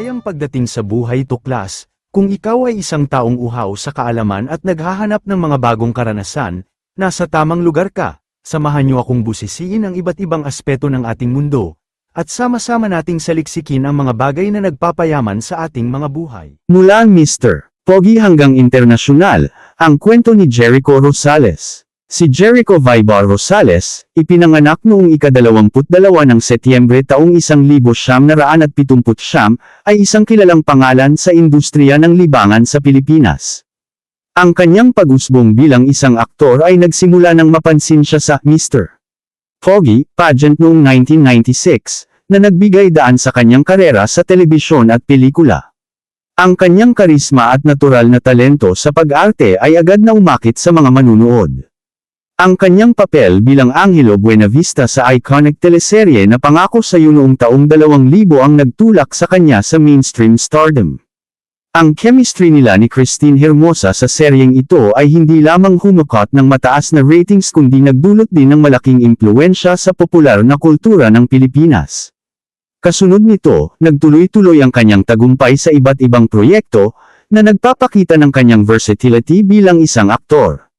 Maligayang pagdating sa buhay tuklas, kung ikaw ay isang taong uhaw sa kaalaman at naghahanap ng mga bagong karanasan, nasa tamang lugar ka, samahan niyo akong busisiin ang iba't ibang aspeto ng ating mundo, at sama-sama nating saliksikin ang mga bagay na nagpapayaman sa ating mga buhay. Mula Mr. Pogi hanggang internasyonal, ang kwento ni Jericho Rosales. Si Jericho Vibar Rosales, ipinanganak noong ikadalawamput-dalawa ng Setyembre taong isang libo siyam na raan at pitumput siyam, ay isang kilalang pangalan sa industriya ng libangan sa Pilipinas. Ang kanyang pag-usbong bilang isang aktor ay nagsimula nang mapansin siya sa Mr. Pogi pageant noong 1996, na nagbigay daan sa kanyang karera sa telebisyon at pelikula. Ang kanyang karisma at natural na talento sa pag-arte ay agad na umakit sa mga manunood. Ang kanyang papel bilang Angelo Buenavista sa iconic teleserye na pangako sa iyo noong taong 2000 ang nagtulak sa kanya sa mainstream stardom. Ang chemistry nila ni Christine Hermosa sa seryeng ito ay hindi lamang humukot ng mataas na ratings kundi nagdulot din ng malaking impluensya sa popular na kultura ng Pilipinas. Kasunod nito, nagtuloy-tuloy ang kanyang tagumpay sa iba't ibang proyekto, na nagpapakita ng kanyang versatility bilang isang aktor.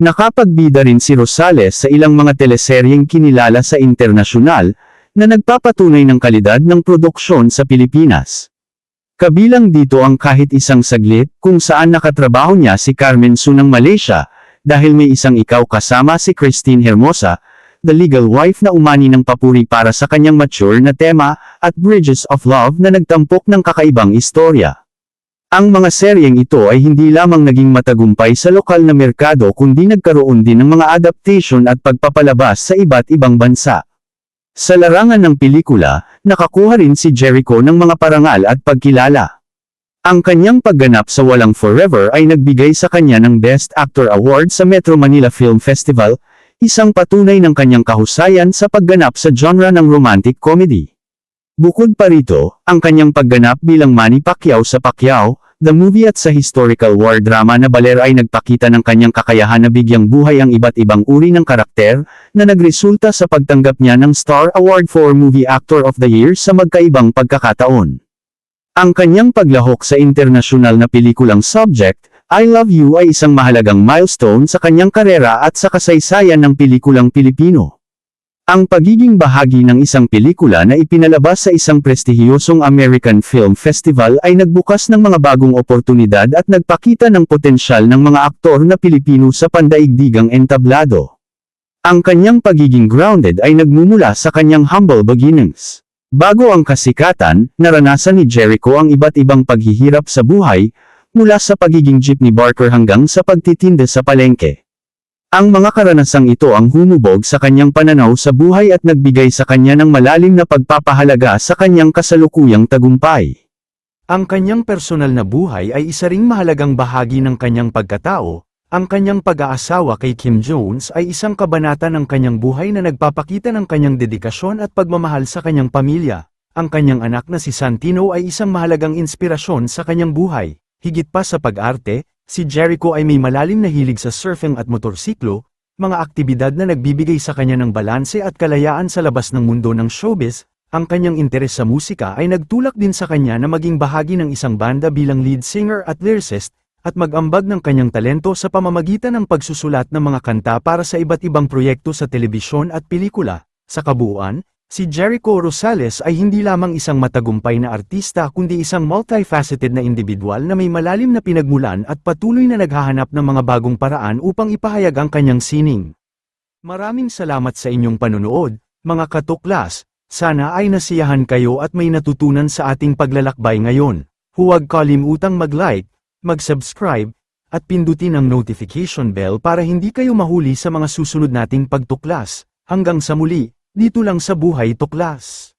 Nakapagbida rin si Rosales sa ilang mga teleseryeng kinilala sa internasyonal, na nagpapatunay ng kalidad ng produksyon sa Pilipinas. Kabilang dito ang kahit isang saglit kung saan nakatrabaho niya si Carmen Su ng Malaysia, dahil may isang ikaw kasama si Christine Hermosa, the legal wife na umani ng papuri para sa kanyang mature na tema, at Bridges of Love na nagtampok ng kakaibang istorya. Ang mga seryeng ito ay hindi lamang naging matagumpay sa lokal na merkado kundi nagkaroon din ng mga adaptation at pagpapalabas sa iba't ibang bansa. Sa larangan ng pelikula, nakakuha rin si Jericho ng mga parangal at pagkilala. Ang kanyang pagganap sa Walang Forever ay nagbigay sa kanya ng Best Actor Award sa Metro Manila Film Festival, isang patunay ng kanyang kahusayan sa pagganap sa genre ng romantic comedy. Bukod pa rito, ang kanyang pagganap bilang Manny Pacquiao sa Pacquiao, the movie at sa historical war drama na Baler ay nagpakita ng kanyang kakayahan na bigyang buhay ang iba't ibang uri ng karakter, na nagresulta sa pagtanggap niya ng Star Award for Movie Actor of the Year sa magkaibang pagkakataon. Ang kanyang paglahok sa internasyonal na pelikulang Subject, I Love You ay isang mahalagang milestone sa kanyang karera at sa kasaysayan ng pelikulang Pilipino. Ang pagiging bahagi ng isang pelikula na ipinalabas sa isang prestihiyosong American Film Festival ay nagbukas ng mga bagong oportunidad at nagpakita ng potensyal ng mga aktor na Pilipino sa pandaigdigang entablado. Ang kanyang pagiging grounded ay nagmumula sa kanyang humble beginnings. Bago ang kasikatan, naranasan ni Jericho ang iba't ibang paghihirap sa buhay, mula sa pagiging jeepney barker hanggang sa pagtitinda sa palengke. Ang mga karanasang ito ang humubog sa kanyang pananaw sa buhay at nagbigay sa kanya ng malalim na pagpapahalaga sa kanyang kasalukuyang tagumpay. Ang kanyang personal na buhay ay isa ring mahalagang bahagi ng kanyang pagkatao, ang kanyang pag-aasawa kay Kim Jones ay isang kabanata ng kanyang buhay na nagpapakita ng kanyang dedikasyon at pagmamahal sa kanyang pamilya. Ang kanyang anak na si Santino ay isang mahalagang inspirasyon sa kanyang buhay. Higit pa sa pag-arte, Si Jericho ay may malalim na hilig sa surfing at motorsiklo, mga aktibidad na nagbibigay sa kanya ng balanse at kalayaan sa labas ng mundo ng showbiz, ang kanyang interes sa musika ay nagtulak din sa kanya na maging bahagi ng isang banda bilang lead singer at lyricist, at mag-ambag ng kanyang talento sa pamamagitan ng pagsusulat ng mga kanta para sa iba't ibang proyekto sa telebisyon at pelikula. Sa kabuuan, Si Jericho Rosales ay hindi lamang isang matagumpay na artista kundi isang multifaceted na individual na may malalim na pinagmulan at patuloy na naghahanap ng mga bagong paraan upang ipahayag ang kanyang sining. Maraming salamat sa inyong panonood, mga katuklas, sana ay nasiyahan kayo at may natutunan sa ating paglalakbay ngayon. Huwag kalimutang mag-like, mag-subscribe, at pindutin ang notification bell para hindi kayo mahuli sa mga susunod nating pagtuklas. Hanggang sa muli! Dito lang sa Buhay Tuklas.